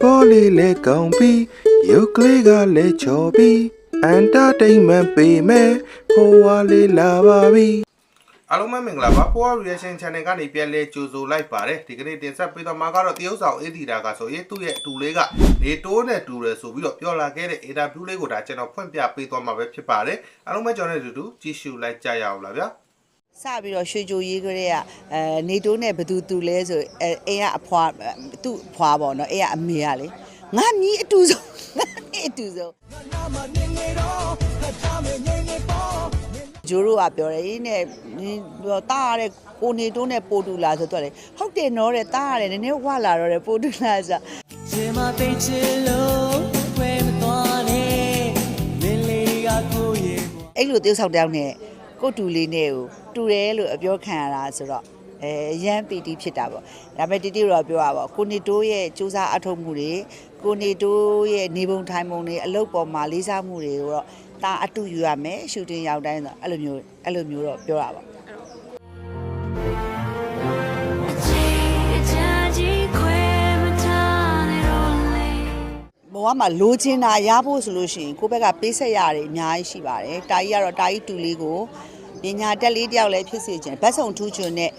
ပေါ်လေးလဲကောင်းပြီးရုပ်ကလေးကလည်းချော်ပြီးအန်တာတိန်မန်ပေးမယ်ဖိုးဝါလေးလာပါပြီအားလုံးပဲမင်္ဂလာပါဖိုးဝါ reaction channel ကနေပြန်လဲကြိုဆိုလိုက်ပါတယ်ဒီကနေ့တင်ဆက်ပေးတော့မှာကတော့တရုတ်ဆောင်အေးဒီတာကဆိုရင်သူ့ရဲ့အတူလေးကနေတိုးနဲ့တူတယ်ဆိုပြီးတော့ပြောလာခဲ့တဲ့ interview လေးကိုဒါကျွန်တော်ဖွင့်ပြပေးသွားမှာပဲဖြစ်ပါတယ်အားလုံးပဲကျွန်တော်နဲ့အတူတူကြည့်ရှုလိုက်ကြရအောင်လားဗျာ စပြီးတော့ရွှေကြိုရေးကလေးကအဲနေတိုးနဲ့ဘသူတူလဲဆိုအဲအိမ်ကအဖွာသူ့အဖွာပေါ့နော်အိမ်ကအမေကလေငါမြည်အတူဆုံးငါမြည်အတူဆုံးဂျိုးတို့ကပြောတယ်နဲ့တားရတဲ့ကိုနေတိုးနဲ့ပိုတူလာဆိုတော့လေဟုတ်တယ်နော်တဲ့တားရတယ်နည်းနည်းဝလာတော့တယ်ပိုတူလာဆိုရှင်မသိချင်လို့ဝဲမသွားနဲ့လင်းလေးကကိုရဲ့ဘွာအဲ့လို tiêu ဆောက်တောင်းနဲ့ ကိုတူလေးနဲ့ကိုတူတယ်လို့အပြောခံရတာဆိုတော့အဲရမ်းပီတီဖြစ်တာပေါ့ဒါပေမဲ့တီတီတော့ပြောရပါကိုနေတိုးရဲ့စူးစမ်းအထောက်မှုတွေကိုနေတိုးရဲ့နေပုံထိုင်ပုံတွေအလုပ်ပေါ်မှာလေးစားမှုတွေကိုတော့ဒါအတူယူရမယ်ရှူတင်ရောက်တိုင်းဆိုအဲ့လိုမျိုးအဲ့လိုမျိုးတော့ပြောရပါ ဘဝမှာလိုချင်တာရဖို့ဆိုလို့ရှိရင်ကိုယ့်ဘက်ကပေးဆက်ရတယ်အများကြီးရှိပါတယ်။တာကြီးကတော့တာကြီးတူလေးကိုပညာတက်လေးတယောက်လည်းဖြစ်စေခြင်းဗတ်စုံထူးချွန်နဲ့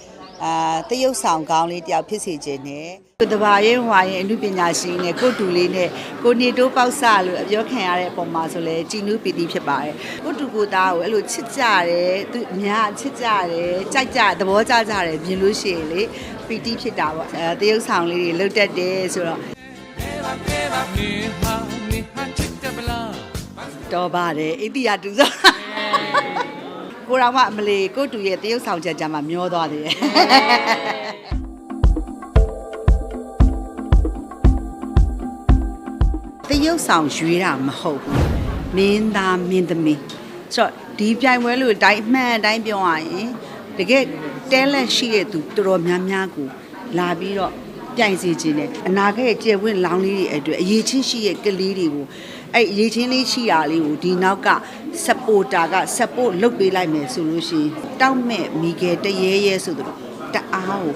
အာတရုပ်ဆောင်ကောင်းလေးတယောက်ဖြစ်စေခြင်းနဲ့ကိုတဘာရင်ဟွာရင်အမှုပညာရှင်နဲ့ကိုတူလေးနဲ့ကိုနေတိုးပေါက်ဆလို့အပြောခံရတဲ့အပေါ်မှာဆိုလဲကြည်နူးပီတိဖြစ်ပါတယ်။ကိုတူကိုသားကိုအဲ့လိုချစ်ကြတယ်သူအများချစ်ကြတယ်ကြိုက်ကြသဘောကျကြတယ်မြင်လို့ရှိရင်လေပီတိဖြစ်တာပေါ့အဲတရုပ်ဆောင်လေးတွေလှုပ်တတ်တယ်ဆိုတော့ တော်ပါတယ်အိတိယတူစားကိုတော်ကအမလီကိုတူရဲ့တရုပ်ဆောင်ချက်ကြမှာမျောသွားသေးတယ်တရုပ်ဆောင်ရွေးတာမဟုတ်ဘူးမင်းသားမင်းသမီးဆိုတော့ဒီပြိုင်ပွဲလို့တိုင်းအမှန်တိုင်းပြောရရင်တကယ် talent ရှိတဲ့သူတော်တော်များများကိုလာပြီးတော့ ပြိုင်စီခြင်းနဲ့အနာဂတ်ရဲ့ကျယ်ဝင့်လောင်းလေးတွေအတွက်အရေးချင်းရှိတဲ့ကလေးတွေကိုအဲ့အရေးချင်းလေးရှိတာလေးကိုဒီနောက်က supporter က support လုပ်ပေးလိုက်မယ်ဆိုလို့ရှိရင်တောက်မဲ့မိဂယ်တရေရဲဆိုတော့တအားကို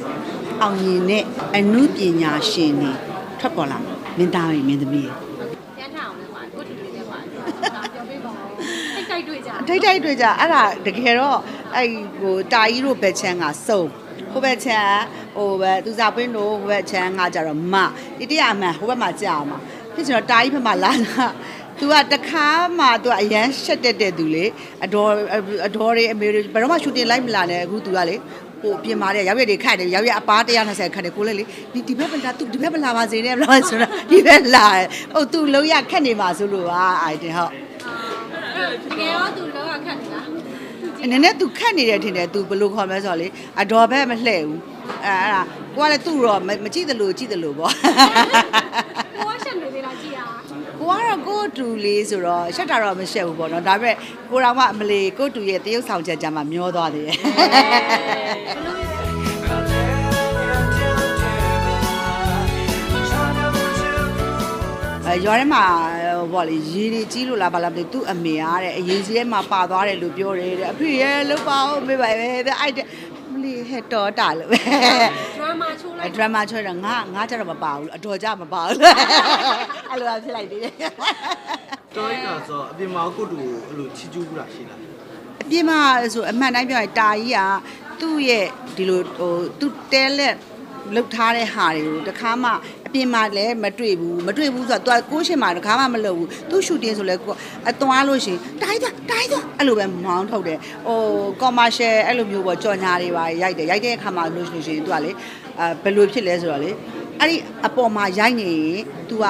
အောင်မြင်တဲ့အမှုပညာရှင်တွေထွက်ပေါ်လာမှာမင်းသားတွေမင်းသမီးတွေပြန်ထအောင်လဲပါကိုတူလေးလည်းပါဒါပြောပေးပါဦးတိတ်တိတ်တွေ့ကြထိတ်ထိတ်တွေ့ကြအဲ့ဒါတကယ်တော့အဲ့ဟိုတာကြီးတို့ဘက်ချမ်းကစုံဟိုဘက်ချမ်း ဟိုပဲသူစားပွင့်တို့ဟိုဘက်ချမ်းကကြတော့မတိတိအမှန်ဟိုဘက်မှာကြာအောင်မှာဖြစ်ချင်တော့တာကြီးဘက်မှာလာလာသူကတခါမှသူကအရန်ရှက်တက်တဲ့သူလေအတော်အတော်တွေအမေတွေဘယ်တော့မှရှူတင်လိုက်မလာနဲ့အခုသူကလေိုပြင်မာတဲ့ရောက်ရည်တွေခတ်တယ်ရောက်ရည်အပား120ခတ်တယ်ကိုလည်းလေဒီဒီဘက်ပလာသူဒီဘက်ပလာပါစေနဲ့ဘလာဆိုတော့ဒီဘက်လာဟုတ်သူလုံးရခက်နေပါဆိုလို့ပါအိုင်တင်ဟုတ်တကယ်တော့သူ နည်းနည်းသူခတ်နေတယ်ထင်တယ်သူဘယ်လိုခေါ်မလဲဆိုတော့လေအတော်ဘက်မလှဲ့ဘူးအဲအဲ့ဒါကိုကလည်းသူ့တော့မမကြည့်သလိုကြည့်သလိုပေါ့ကိုကရှက်နေသေးလားကြည်ရကိုကတော့ကိုယ့်တူလေးဆိုတော့ရှက်တာတော့မရှက်ဘူးပေါ့နော်ဒါပေမဲ့ကိုတော်ကအမလီကိုယ့်တူရဲ့တရုပ်ဆောင်ချက်ကြမှာမျောသွားသေးတယ်အဲရွာထဲမှာ ဟိုပေါ့လေရေတွေကြီးလို့လားဘာလားမသိဘူးသူ့အမေအားတဲ့အရေးကြီးထဲမှာပါသွားတယ်လို့ပြောတယ်တဲ့အဖေရဲ့လုတ်ပါဦးမေးပါပဲတဲ့အဲ့တဲ့မလီဟဲ့တော်တာလို့ပဲဒရမာချိုးလိုက်ဒရမာချွဲတော့ငါငါကြတော့မပါဘူးအတော်ကြမပါဘူးအဲ့လိုဖြစ်လိုက်သေးတယ်တော်ရင်းကဆိုအပြင်မှာကိုတူကိုအဲ့လိုချီကျူးဘူးတာရှိလားအပြင်းမဆိုအမှန်တိုင်းပြောရင်တာကြီးကသူ့ရဲ့ဒီလိုဟိုသူတဲလက်လုတ်ထားတဲ့ဟာတွေကိုတခါမှအ ပြင်မှာလည်းမတွေ့ဘူးမတွေ့ဘူးဆိုတော့ तू ကိုရှင်မှာတခါမှမလုပ်ဘူးသူ့ရှူတင်ဆိုလဲကိုအသွားလို့ရှိရင်တိုင်းသွားတိုင်းသွားအဲ့လိုပဲမောင်းထုတ်တယ်ဟို commercial အဲ့လိုမျိုးပေါ့ကြော်ညာတွေပါရိုက်တယ်ရိုက်တဲ့အခါမှာလို့ရှိရင် तू ကလေအဲဘယ်လိုဖြစ်လဲဆိုတော့လေအဲ့ဒီအပေါ်မှာရိုက်နေရင် तू က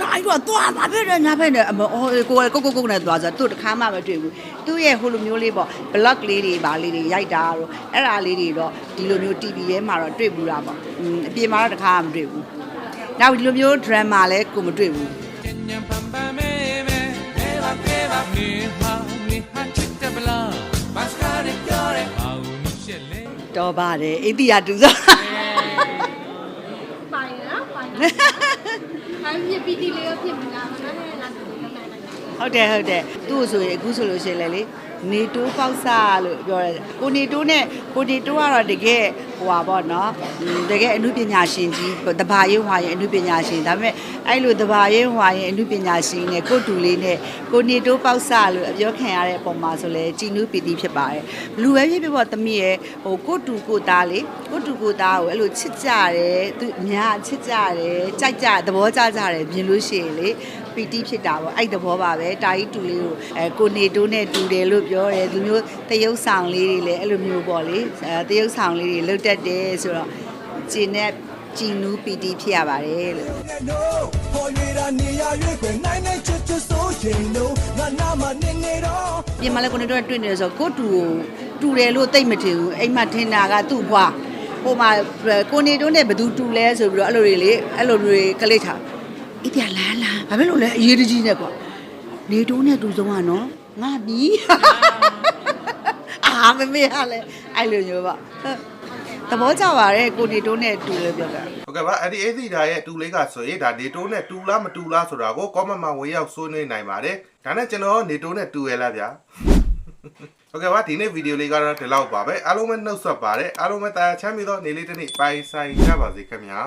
တိုင်းတော့သွားမှာပဲတဲ့ညာပဲနဲ့အမအော်ကိုယ်ကိုကိုကိုနဲ့သွားဆိုသူ့တခါမှမတွေ့ဘူးသူ့ရဲ့ဟိုလိုမျိုးလေးပေါ့ block လေးတွေပါလေးတွေရိုက်တာတော့အဲ့ဒါလေးတွေတော့ဒီလိုမျိုး TV ထဲမှာတော့တွေ့ဘူးတာပေါ့อืมအပြင်မှာတော့တခါမှမတွေ့ဘူး နောက်ဒီလိုမျိုး drama လည်းကိုမတွေ့ဘူးတော်ပါတယ်အိတိယတူစားပိုင်နော်ပိုင်အဲ့ဒီပီတီလေးရောဖြစ်ပြီလားမနဲ့လားသူလည်းနိုင်လိုက်ဟုတ်တယ်ဟုတ်တယ်သူ့ကိုဆိုရင်အခုဆိုလို့ရှိရင်လေလေ နေတိုးပေါက်စားလို့ပြောတယ်ကိုနေတိုးနဲ့ကိုနေတိုးကတော့တကယ်ဟိုပါပေါ့နော်อืมတကယ်အမှုပညာရှင်ကြီးတဘာရေးဟွာရင်အမှုပညာရှင်ဒါပေမဲ့အဲ့လိုတဘာရေးဟွာရင်အမှုပညာရှင်နဲ့ကိုတူလေးနဲ့ကိုနေတိုးပေါက်စားလို့အပြောခံရတဲ့အပေါ်မှာဆိုလဲကြည်နူးပီတိဖြစ်ပါတယ်ဘလူပဲဖြစ်ဖြစ်ပေါ့သမီးရဲ့ဟိုကိုတူကိုသားလေးကိုတူကိုသားကိုအဲ့လိုချစ်ကြတယ်သူအများချစ်ကြတယ်ကြိုက်ကြသဘောကျကြတယ်မြင်လို့ရှိရင်လေ ပီတိဖြစ်တာပေါ့အဲ့တဘောပါပဲတာကြီးတူလေးကိုအဲကိုနေတိုးနဲ့တူတယ်လို့ပြောတယ်ဒီမျိုးတရုပ်ဆောင်လေးတွေလည်းအဲ့လိုမျိုးပေါ့လေအဲတရုပ်ဆောင်လေးတွေလုတ်တက်တယ်ဆိုတော့ကျင်နဲ့ကြည်နူးပီတိဖြစ်ရပါတယ်လို့ no ပေါ်ရတာနေရရွေးခွေနိုင်နေချစ်ချစ်ဆိုရင် no ငါနာမနေနေတော့ပြင်မလဲကိုနေတိုးနဲ့တွေ့နေတယ်ဆိုတော့ကိုတူကိုတူတယ်လို့သိမ့်မထင်ဘူးအိမ်မှာထင်တာကသူ့ဘွားဟိုမှာကိုနေတိုးနဲ့ဘယ်သူတူလဲဆိုပြီးတော့အဲ့လိုတွေလေအဲ့လိုတွေကလေးထား အိပြလာလာဘာဖြစ်လို့လဲအရေးတကြီးနဲ့ကွာနေတိုးနဲ့တူဆုံးကနော်ငါမီးအာမမေရလဲအဲ့လိုမျိုးပေါ့သဘောကျပါတယ်ကိုနေတိုးနဲ့တူလို့ပြောတာဟုတ်ကဲ့ပါအဲ့ဒီအေးစီဒါရဲ့တူလေးကဆိုရင်ဒါနေတိုးနဲ့တူလားမတူလားဆိုတာကို comment မှာဝင်ရောက်ဆွေးနွေးနိုင်ပါတယ်ဒါနဲ့ကျွန်တော်နေတိုးနဲ့တူရလားဗျာဟုတ်ကဲ့ပါဒီနေ့ဗီဒီယိုလေးကတော့ဒီလောက်ပါပဲအားလုံးပဲနှုတ်ဆက်ပါတယ်အားလုံးပဲတာယာချမ်းမြေသောနေလေးတစ်နေ့ပိုင်ဆိုင်ကြပါစေခင်ဗျာ